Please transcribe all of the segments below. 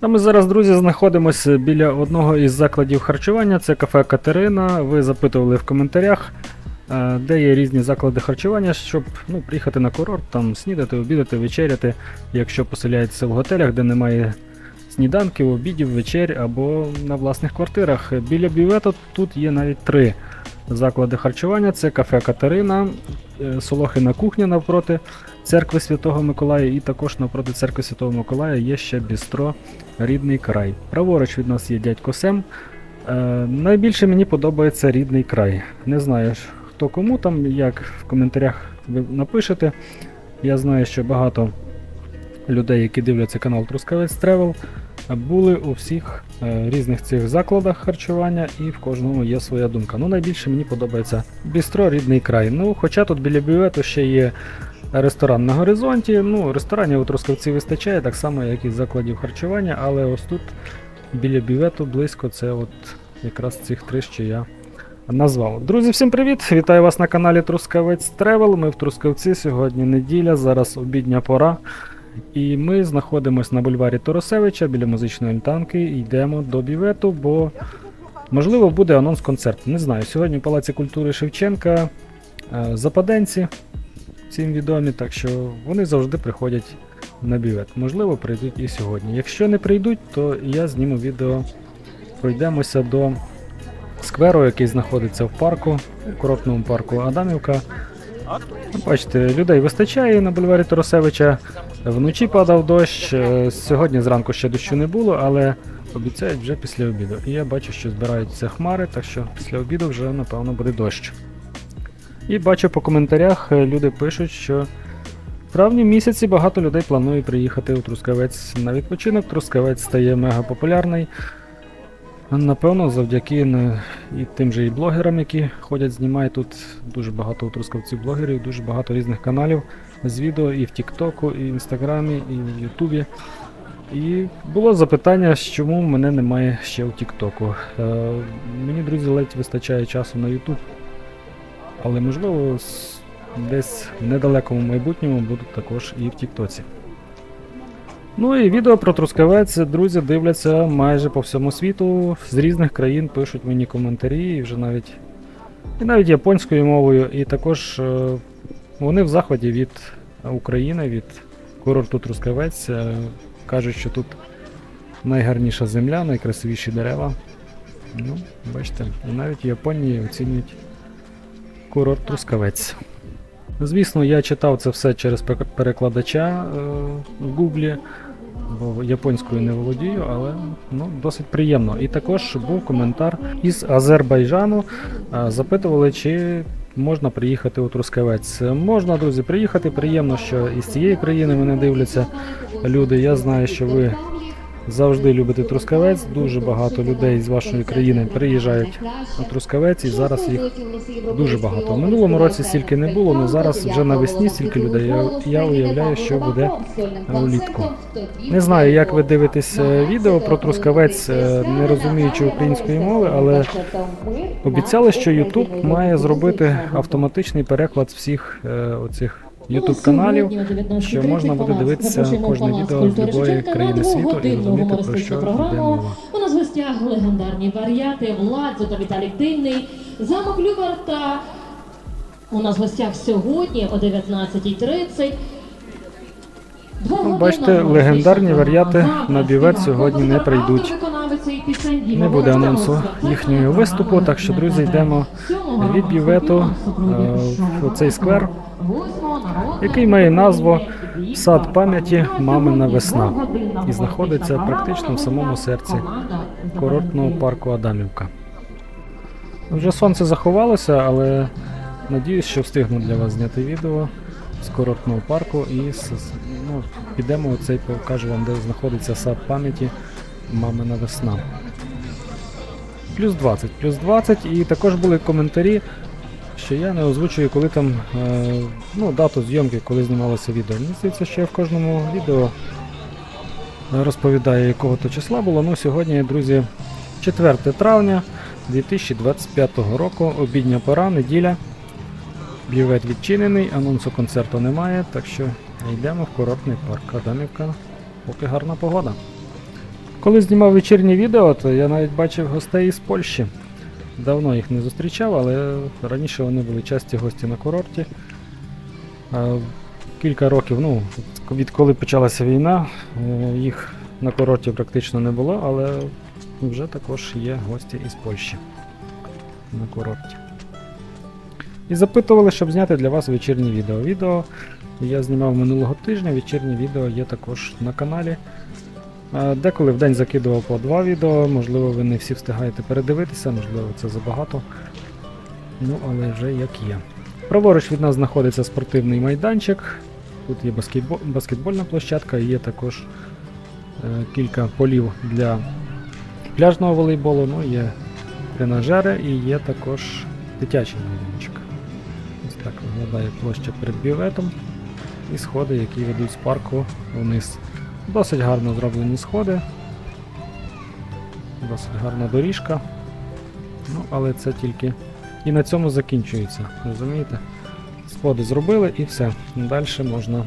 А ми зараз, друзі, знаходимося біля одного із закладів харчування. Це кафе Катерина. Ви запитували в коментарях, е, де є різні заклади харчування, щоб ну, приїхати на курорт, там снідати, обідати, вечеряти, якщо поселяєтеся в готелях, де немає сніданків, обідів, вечер або на власних квартирах. Біля бювету тут є навіть три заклади харчування: це кафе Катерина, е, Солохина кухня навпроти церкви Святого Миколая, і також навпроти церкви Святого Миколая є ще бістро Рідний край. Праворуч від нас є дядько Сем. Е, найбільше мені подобається рідний край. Не знаю, хто кому там, як в коментарях ви напишете. Я знаю, що багато людей, які дивляться канал Трускавець Тревел, були у всіх е, різних цих закладах харчування, і в кожному є своя думка. Ну, найбільше мені подобається бістро Рідний край. Ну, хоча тут біля бювету ще є ресторан на горизонті. Ну, ресторанів у Трускавці вистачає, так само, як і закладів харчування, але ось тут біля бювету близько це от якраз цих три, що я назвав. Друзі, всім привіт! Вітаю вас на каналі Трускавець Тревел. Ми в Трускавці. Сьогодні неділя, зараз обідня пора. І ми знаходимося на бульварі Торосевича біля музичної альтанки. і Йдемо до бювету, бо можливо буде анонс концерту. Не знаю. Сьогодні в Палаці культури Шевченка е, западенці всім відомі, так що вони завжди приходять на бювет. Можливо, прийдуть і сьогодні. Якщо не прийдуть, то я зніму відео. Пройдемося до скверу, який знаходиться в парку, в курортному парку Адамівка. Бачите, людей вистачає на бульварі Торосевича. Вночі падав дощ. е, Сьогодні зранку ще дощу не було, але обіцяють вже після обіду. І я бачу, що збираються хмари, так що після обіду вже напевно буде дощ. І бачу по коментарях, е, люди пишуть, що в травні місяці багато людей планує приїхати у Трускавець на відпочинок. Трускавець стає мега популярний. Напевно, завдяки і тим же і блогерам, які ходять, знімають тут дуже багато у Трускавців блогерів, дуже багато різних каналів з відео і в Тіктоку, і в Інстаграмі, і в Ютубі. І було запитання, чому мене немає ще у Тіктоку. Е, мені, друзі, ледь вистачає часу на Ютуб. Але можливо десь в недалекому майбутньому будуть також і в Тіктоці. Ну і відео про Трускавець друзі дивляться майже по всьому світу. З різних країн пишуть мені коментарі, і вже навіть і навіть японською мовою. І також е, вони в захваті від України, від курорту Трускавець. Е, Кажуть, що тут найгарніша земля, найкрасивіші дерева. Ну, бачите, і навіть в Японії оцінюють курорт Трускавець. Звісно, я читав це все через перекладача е, в Гуглі, бо японською не володію, але ну, досить приємно. І також був коментар із Азербайджану. Е, запитували, чи можна приїхати у Трускавець. Можна, друзі, приїхати. Приємно, що із цієї країни мене дивляться люди. Я знаю, що ви завжди любите Трускавець. Дуже багато людей з вашої країни приїжджають у Трускавець, і зараз їх дуже багато. Минулому році стільки не було, але зараз вже навесні стільки людей. Я, я уявляю, що буде влітку. Не знаю, як ви дивитесь е, відео про Трускавець, е, не розуміючи української мови, але обіцяли, що YouTube має зробити автоматичний переклад всіх е, оцих YouTube каналів. що можна буде дивитися кожне відео з любої країни світу і розуміти, про що йде мова. У нас в гостях легендарні варіати Владзо та Віталік Дивний, замок Люберта. У нас в гостях сьогодні о 19.30. Ну, бачите, легендарні варіати на бювет сьогодні не прийдуть. Не буде анонсу їхнього виступу, так що, друзі, йдемо від бювету е, в цей сквер, який має назву Сад пам'яті Мамина весна і знаходиться практично в самому серці курортного парку Адамівка. Вже сонце заховалося, але надіюсь, що встигну для вас зняти відео з курортного парку і ну, підемо оцей покажу вам, де знаходиться сад пам'яті Мамина весна. Плюс 20, плюс 20, і також були коментарі, що я не озвучую, коли там е, ну, дату зйомки, коли знімалося відео. Мені здається, що я в кожному відео розповідаю, якого то числа було. Ну, сьогодні, друзі, 4 травня 2025 року, обідня пора, неділя. Бювет відчинений, анонсу концерту немає, так що йдемо в курортний парк Адамівка, поки гарна погода. Коли знімав вечірнє відео, то я навіть бачив гостей із Польщі. Давно їх не зустрічав, але раніше вони були часті гості на курорті. Кілька років, ну, відколи почалася війна, е, їх на курорті практично не було, але вже також є гості із Польщі на курорті. І запитували, щоб зняти для вас вечірнє відео. Відео я знімав минулого тижня, вечірнє відео є також на каналі. Е, Деколи в день закидував по два відео, можливо, ви не всі встигаєте передивитися, можливо, це забагато. Ну, але вже як є. Праворуч від нас знаходиться спортивний майданчик. Тут є баскетбол, баскетбольна площадка, і є також е, кілька полів для пляжного волейболу, ну є тренажери і є також дитячий майданчик. Ось так виглядає площа перед бюветом і сходи, які ведуть з парку вниз. Досить гарно зроблені сходи. Досить гарна доріжка. Ну, але це тільки. І на цьому закінчується, розумієте? Сходи зробили і все. Далі можна.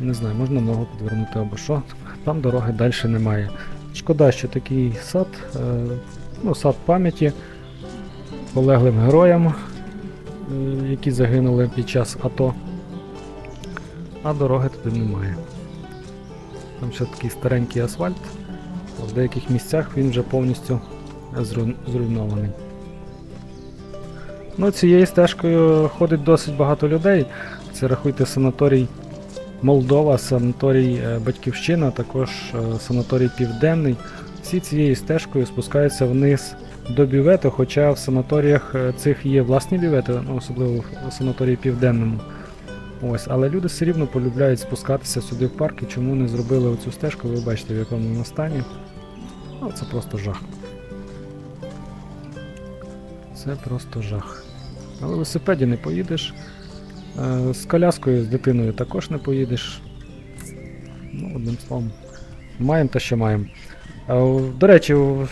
Не знаю, можна ногу підвернути або що. Там дороги далі немає. Шкода, що такий сад, е, ну, сад пам'яті полеглим героям, е, які загинули під час АТО. А дороги туди немає. Там ще такий старенький асфальт, в деяких місцях він вже повністю зруйнований. Ну, цією стежкою ходить досить багато людей. Це рахуйте санаторій Молдова, санаторій е, Батьківщина, також е, санаторій Південний. Всі цією стежкою спускаються вниз до бювету, хоча в санаторіях е, цих є власні бювети, ну, особливо в санаторії Південному. Ось, але люди все рівно полюбляють спускатися сюди в парк, і чому не зробили оцю стежку, ви бачите, в якому вона стані. Ну, це просто жах. Це просто жах. На велосипеді не поїдеш. Е, З коляскою, з дитиною також не поїдеш. Ну, одним словом. Маємо те, що маємо. Е, До речі, в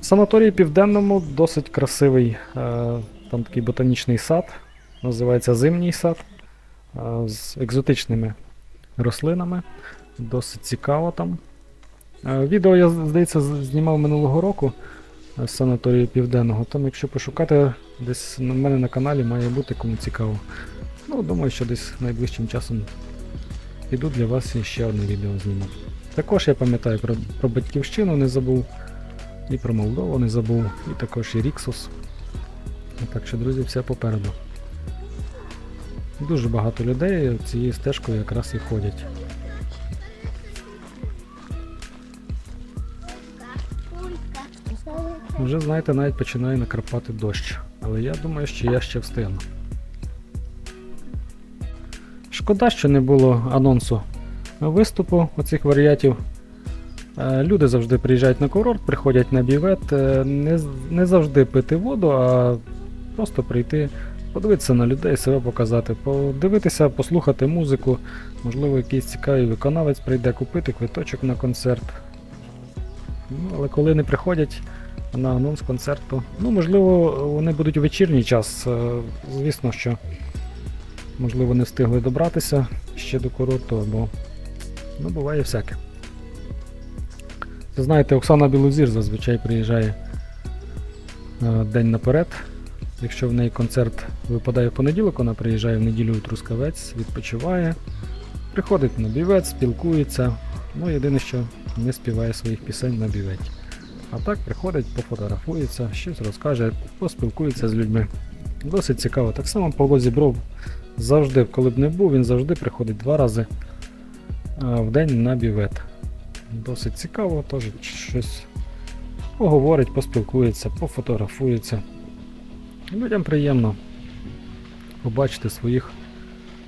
санаторії Південному досить красивий. е, Там такий ботанічний сад. Називається Зимній сад. З екзотичними рослинами. Досить цікаво там. Відео я, здається, знімав минулого року е, з санаторію Південного. Там, якщо пошукати, десь на мене на каналі має бути кому цікаво. Ну, думаю, що десь найближчим часом піду для вас ще одне відео зніму. Також я пам'ятаю про, про батьківщину не забув, і про Молдову не забув, і також і Ріксус. Так що, друзі, все попереду. Дуже багато людей цією стежкою якраз і ходять. Вже, знаєте, навіть починає накрапати дощ. Але я думаю, що я ще встигну. Шкода, що не було анонсу виступу оцих варіатів. Е, Люди завжди приїжджають на курорт, приходять на бівет, е, не, не завжди пити воду, а просто прийти, подивитися на людей, себе показати, подивитися, послухати музику, можливо, якийсь цікавий виконавець прийде купити квиточок на концерт. Ну, але коли не приходять на анонс концерту, ну, можливо, вони будуть у вечірній час. е, Звісно, що можливо не встигли добратися ще до курорту, або ну, буває всяке. Це знаєте, Оксана Білозір зазвичай приїжджає е, день наперед. Якщо в неї концерт випадає в понеділок, вона приїжджає в неділю у Трускавець, відпочиває, приходить на бівець, спілкується. Ну, єдине, що не співає своїх пісень на біветі. А так приходить, пофотографується, щось розкаже, поспілкується з людьми. Досить цікаво. Так само Павло Зібров завжди, коли б не був, він завжди приходить два рази в день на бівет. Досить цікаво, теж щось поговорить, поспілкується, пофотографується. Людям приємно побачити своїх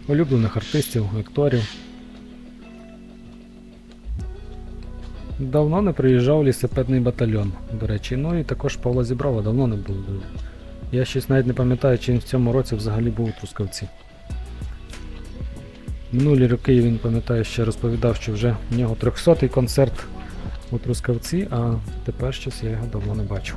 улюблених артистів, акторів. Давно не приїжджав лісопедний батальйон, до речі. Ну і також Павла Зіброва давно не було. Я щось навіть не пам'ятаю, чи він в цьому році взагалі був у Трускавці. Минулі роки він пам'ятаю, ще розповідав, що вже в нього 300-й концерт у Трускавці, а тепер щось я його давно не бачу.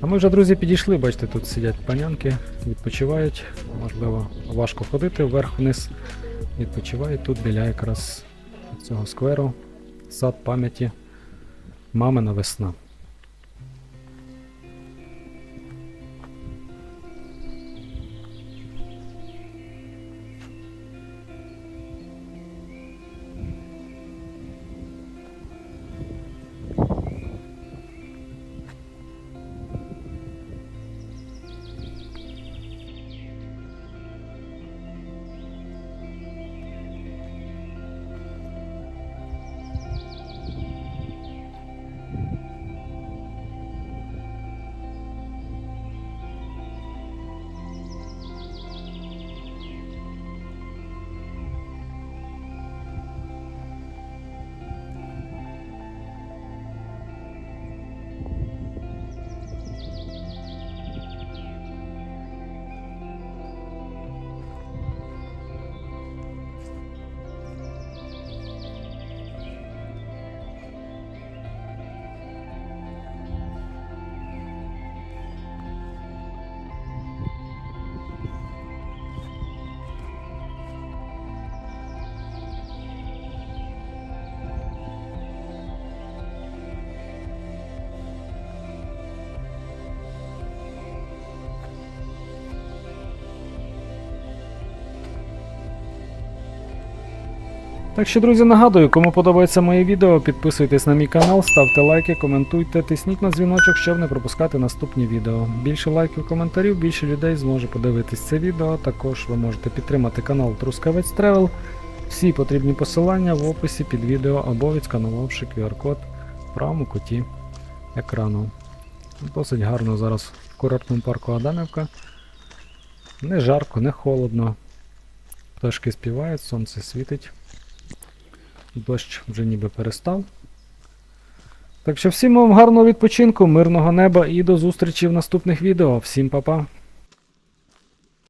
А ми вже, друзі, підійшли, бачите, тут сидять панянки, відпочивають. Можливо, важко ходити вверх-вниз. Відпочивають тут біля якраз цього скверу. Сад пам'яті Мамина весна. Так що, друзі, нагадую, кому подобається моє відео, підписуйтесь на мій канал, ставте лайки, коментуйте, тисніть на дзвіночок, щоб не пропускати наступні відео. Більше лайків, коментарів, більше людей зможе подивитись це відео. Також ви можете підтримати канал Трускавець Тревел. Всі потрібні посилання в описі під відео або відсканувавши QR-код в правому куті екрану. Досить гарно зараз в курортному парку Адамівка. Не жарко, не холодно. Пташки співають, сонце світить. Дощ вже ніби перестав. Так що всім вам гарного відпочинку, мирного неба і до зустрічі в наступних відео. Всім па-па!